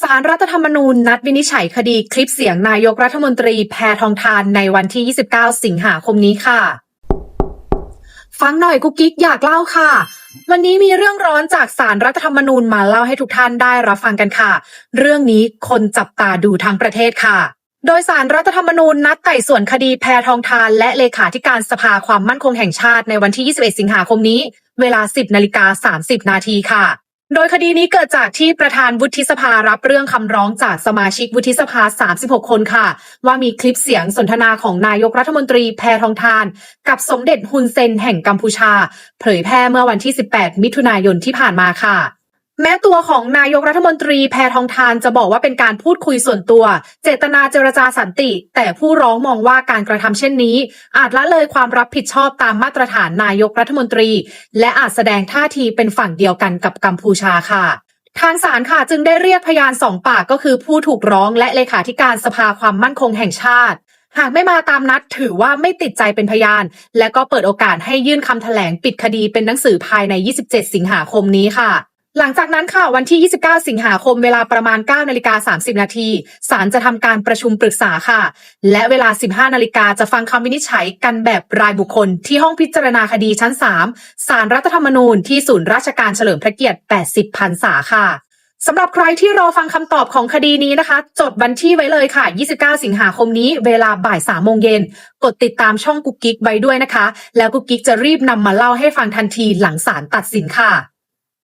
สารรัฐธรรมนูญนัดวินิจฉัยคดีคลิปเสียงนายกรัฐมนตรีแพทองทานในวันที่ 29 สิงหาคมนี้ค่ะ ฟังหน่อยกุ๊กกิ๊กอยากเล่าค่ะ วันนี้มีเรื่องร้อนจากสารรัฐธรรมนูญมาเล่าให้ทุกท่านได้รับฟังกันค่ะ เรื่องนี้คนจับตาดูทั้งประเทศค่ะโดยสารรัฐธรรมนูญนัดไต่สวนคดีแพทองทาน และเลขาธิการสภาความมั่นคงแห่งชาติในวันที่ 21 สิงหาคมนี้ เวลา 10 นาฬิกา 30 นาทีค่ะ โดยคดีนี้เกิดจากที่ประธานวุฒิสภารับเรื่องคำร้องจากสมาชิกวุฒิสภา 36 คนค่ะ ว่ามีคลิปเสียงสนทนาของนายกรัฐมนตรีแพทองทาน กับสมเด็จฮุนเซนแห่งกัมพูชา เผยแพร่เมื่อวันที่ 18 มิถุนายนที่ผ่านมาค่ะ แม้ตัวของนายกรัฐมนตรีแพทองทานจะบอกว่าเป็นการพูดคุยส่วนตัว เจตนาเจรจาสันติ แต่ผู้ร้องมองว่าการกระทำเช่นนี้ อาจละเลยความรับผิดชอบตามมาตรฐานนายกรัฐมนตรี และอาจแสดงท่าทีเป็นฝั่งเดียวกันกับกัมพูชาค่ะทางศาลค่ะจึงได้เรียกพยานสองปากก็คือผู้ถูกร้องและเลขาธิการสภาความมั่นคงแห่งชาติ หากไม่มาตามนัดถือว่าไม่ติดใจเป็นพยาน และก็เปิดโอกาสให้ยื่นคำแถลงปิดคดีเป็นหนังสือภายใน 27 สิงหาคมนี้ค่ะ หลังจากนั้นค่ะวันที่ 29 สิงหาคมเวลาประมาณ 9 นาฬิกา 30 นาทีศาลจะทำการประชุมปรึกษาค่ะ และเวลา 15 นาฬิกาจะฟังคำวินิจฉัยกันแบบรายบุคคล ที่ห้องพิจารณาคดีชั้น 3 ศาลรัฐธรรมนูญที่ศูนย์ราชการเฉลิมพระเกียรติ 80 พรรษาค่ะสำหรับใครที่รอฟังคำตอบของคดีนี้นะคะ จดบันที่ไว้เลยค่ะ 29 สิงหาคมนี้เวลาบ่าย3โมงเย็น กดติดตามช่องกุ๊กกิ๊กไว้ด้วยนะคะ แล้วกุ๊กกิ๊กจะรีบนำมาเล่าให้ฟังทันทีหลังศาลตัดสินค่ะ